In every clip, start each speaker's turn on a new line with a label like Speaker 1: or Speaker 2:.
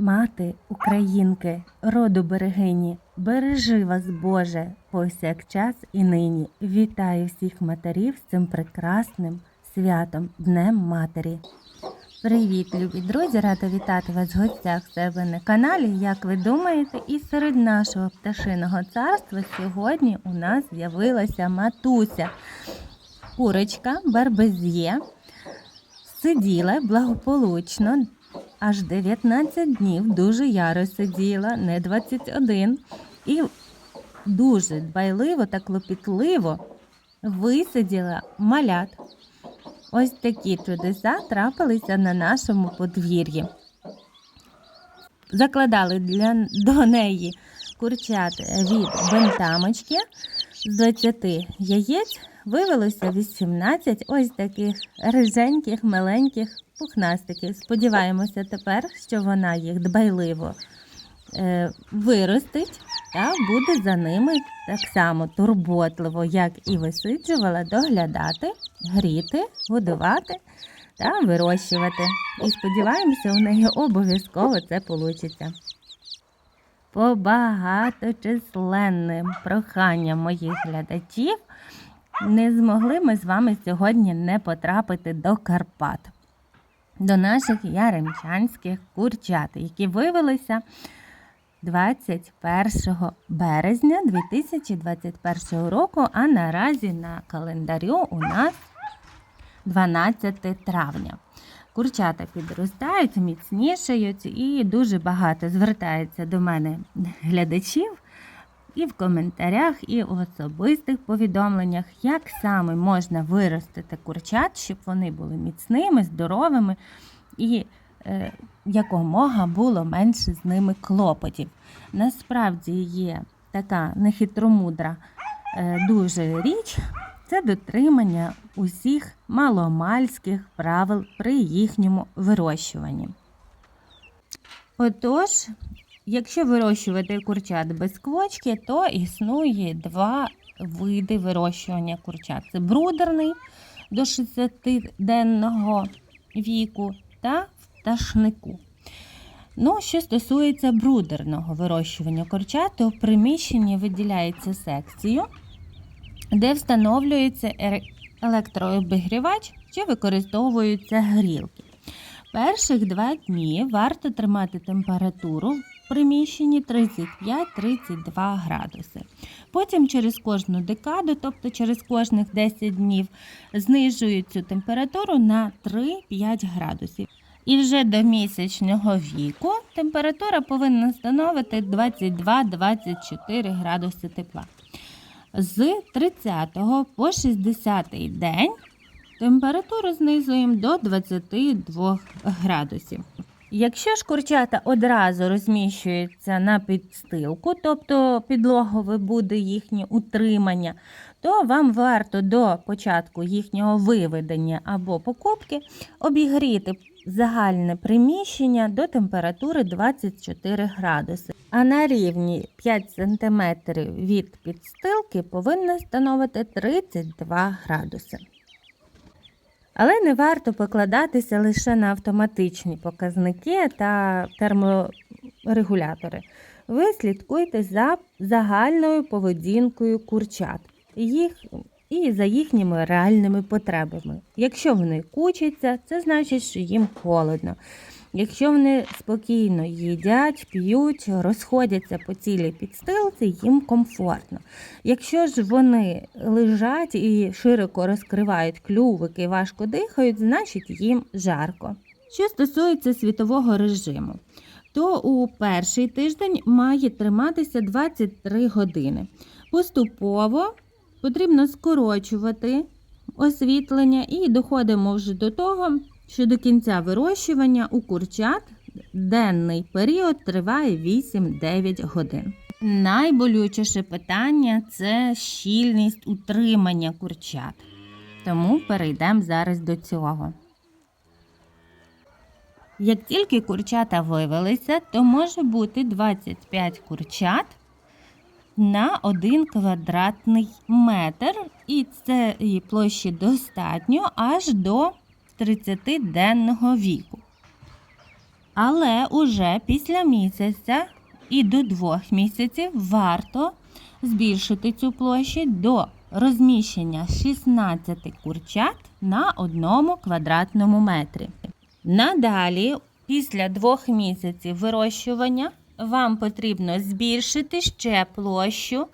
Speaker 1: Мати українки, роду берегині, бережи вас, Боже, повсякчас і нині. Вітаю всіх матерів з цим прекрасним святом, Днем Матері. Привіт, любі друзі! Рада вітати вас в гостях себе на каналі. Як ви думаєте, і серед нашого пташиного царства сьогодні у нас з'явилася матуся. Курочка Барбез'є сиділа благополучно аж 19 днів, дуже яро сиділа, не 21, і дуже дбайливо та клопітливо висиділа малят. Ось такі чудеса трапилися на нашому подвір'ї. Закладали для, до неї курчат від бентамочки з 20 яєць вивелося 18 ось таких риженьких, маленьких пухнастиків. Сподіваємося тепер, що вона їх дбайливо е, виростить та буде за ними так само турботливо, як і висиджувала, доглядати, гріти, годувати та вирощувати. І сподіваємося, у неї обов'язково це вийде. По багаточисленним проханням моїх глядачів не змогли ми з вами сьогодні не потрапити до Карпат, до наших яремчанських курчат, які виявилися 21 березня 2021 року, а наразі на календарю у нас 12 травня. Курчата підростають, міцнішають і дуже багато звертається до мене глядачів і в коментарях, і в особистих повідомленнях, як саме можна виростити курчат, щоб вони були міцними, здоровими і е, якомога було менше з ними клопотів. Насправді є така нехитромудра е, дуже річ. Це дотримання усіх маломальських правил при їхньому вирощуванні. Отож, якщо вирощувати курчат без квочки, то існує два види вирощування курчат: це брудерний до 60-денного віку та пташнику. Ну, що стосується брудерного вирощування курчат, то в приміщенні виділяється секцію, де встановлюється електрообігрівач чи використовуються грілки. Перших два дні варто тримати температуру приміщенні 35-32 градуси. Потім через кожну декаду, тобто через кожних 10 днів, знижують цю температуру на 3-5 градусів. І вже до місячного віку температура повинна становити 22-24 градуси тепла. З 30 по 60 день температуру знизуємо до 22 градусів. Якщо ж курчата одразу розміщуються на підстилку, тобто підлогове буде їхнє утримання, то вам варто до початку їхнього виведення або покупки обігріти загальне приміщення до температури 24 градуси. А на рівні 5 см від підстилки повинна становити 32 градуси. Але не варто покладатися лише на автоматичні показники та терморегулятори. Ви слідкуйте за загальною поведінкою курчат їх, і за їхніми реальними потребами. Якщо вони кучаться, це значить, що їм холодно. Якщо вони спокійно їдять, п'ють, розходяться по цілій підстилці, їм комфортно. Якщо ж вони лежать і широко розкривають клювики важко дихають, значить їм жарко. Що стосується світового режиму, то у перший тиждень має триматися 23 години. Поступово потрібно скорочувати освітлення і доходимо вже до того, що до кінця вирощування у курчат денний період триває 8-9 годин. Найболючіше питання це щільність утримання курчат. Тому перейдемо зараз до цього. Як тільки курчата вивелися, то може бути 25 курчат на 1 квадратний метр, і цієї площі достатньо аж до 30-денного віку. Але уже після місяця і до двох місяців варто збільшити цю площу до розміщення 16 курчат на одному квадратному метрі. Надалі, після двох місяців вирощування, вам потрібно збільшити ще площу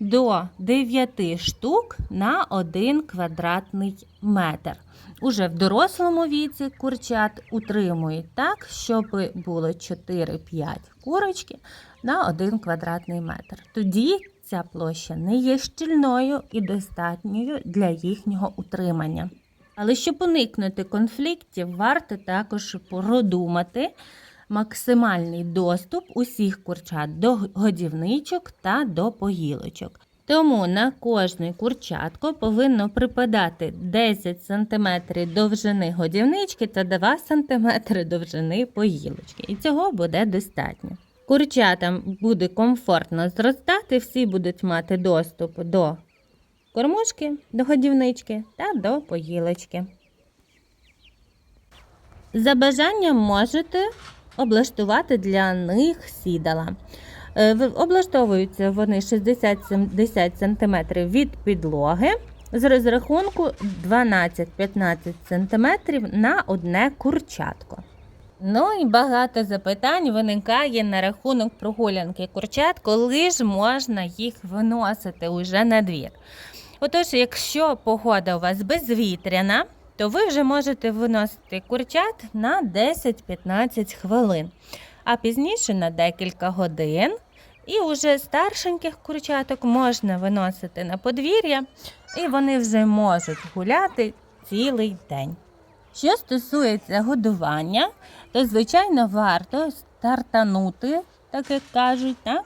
Speaker 1: до 9 штук на 1 квадратний метр. Уже в дорослому віці курчат утримують так, щоб було 4-5 курочки на 1 квадратний метр. Тоді ця площа не є щільною і достатньою для їхнього утримання. Але щоб уникнути конфліктів, варто також продумати максимальний доступ усіх курчат до годівничок та до поїлочок. Тому на кожне курчатко повинно припадати 10 см довжини годівнички та 2 см довжини поїлочки. І цього буде достатньо. Курчатам буде комфортно зростати, всі будуть мати доступ до кормушки, до годівнички та до поїлочки. За бажанням можете облаштувати для них сідала. Е, Облаштовуються вони 60-70 см від підлоги з розрахунку 12-15 см на одне курчатко. Ну і багато запитань виникає на рахунок прогулянки курчат, коли ж можна їх виносити уже на двір. Отож, якщо погода у вас безвітряна, то ви вже можете виносити курчат на 10-15 хвилин, а пізніше на декілька годин. І уже старшеньких курчаток можна виносити на подвір'я, і вони вже можуть гуляти цілий день. Що стосується годування, то звичайно варто стартанути, так як кажуть, так?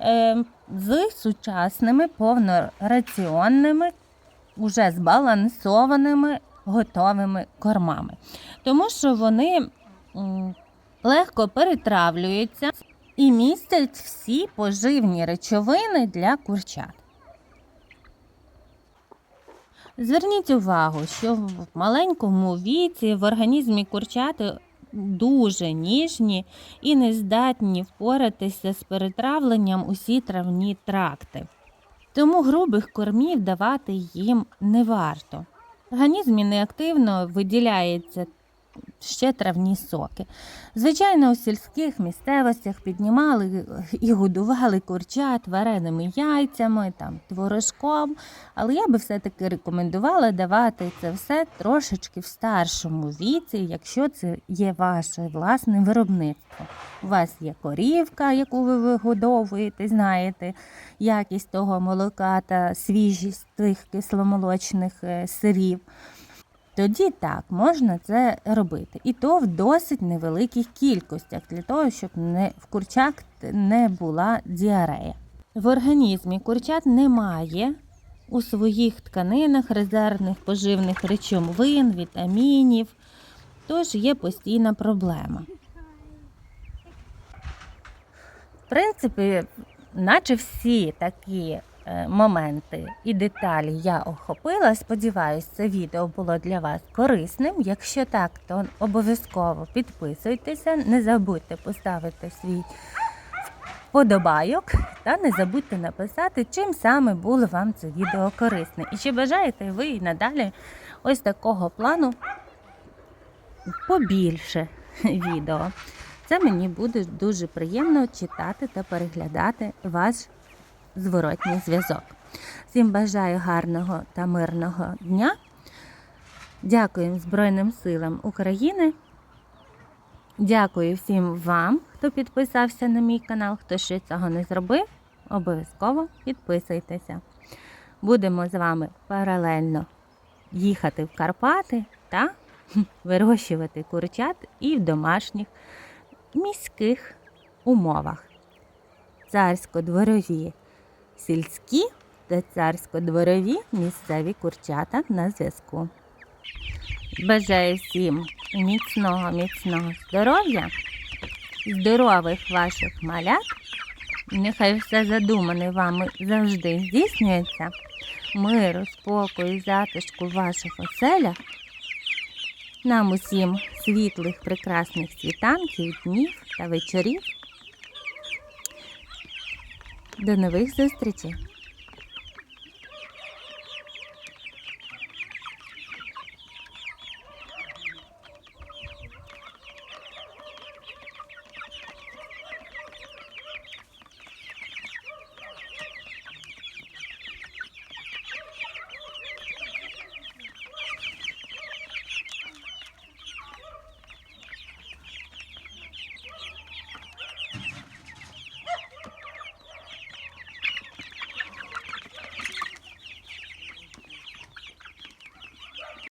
Speaker 1: Е, з сучасними повнораціонними, уже збалансованими готовими кормами. Тому що вони легко перетравлюються і містять всі поживні речовини для курчат. Зверніть увагу, що в маленькому віці в організмі курчати дуже ніжні і не здатні впоратися з перетравленням усі травні тракти. Тому грубих кормів давати їм не варто. Організмі неактивно виділяється ще травні соки. Звичайно, у сільських місцевостях піднімали і годували курчат вареними яйцями, там, творожком, але я би все-таки рекомендувала давати це все трошечки в старшому віці, якщо це є ваше власне виробництво. У вас є корівка, яку ви вигодовуєте, знаєте якість того молока та свіжість тих кисломолочних е, сирів. Тоді так можна це робити. І то в досить невеликих кількостях, для того, щоб не, в курчат не була діарея. В організмі курчат немає у своїх тканинах резервних поживних речовин, вітамінів, тож є постійна проблема. Принципі, наче всі такі е, моменти і деталі я охопила. Сподіваюсь, це відео було для вас корисним. Якщо так, то обов'язково підписуйтеся, не забудьте поставити свій вподобайок та не забудьте написати, чим саме було вам це відео корисне. І чи бажаєте ви надалі ось такого плану побільше відео. Це мені буде дуже приємно читати та переглядати ваш зворотній зв'язок. Всім бажаю гарного та мирного дня. Дякую Збройним силам України. Дякую всім вам, хто підписався на мій канал. Хто ще цього не зробив, обов'язково підписуйтеся. Будемо з вами паралельно їхати в Карпати та вирощувати курчат і в домашніх міських умовах. Царсько-дворові сільські та царсько-дворові місцеві курчата на зв'язку. Бажаю всім міцного, міцного здоров'я, здорових ваших малят. Нехай все задумане вами завжди здійснюється. Миру, спокою, затишку в ваших оселях. Нам усім світлих, прекрасних світанків, днів та вечорів. До нових зустрічей!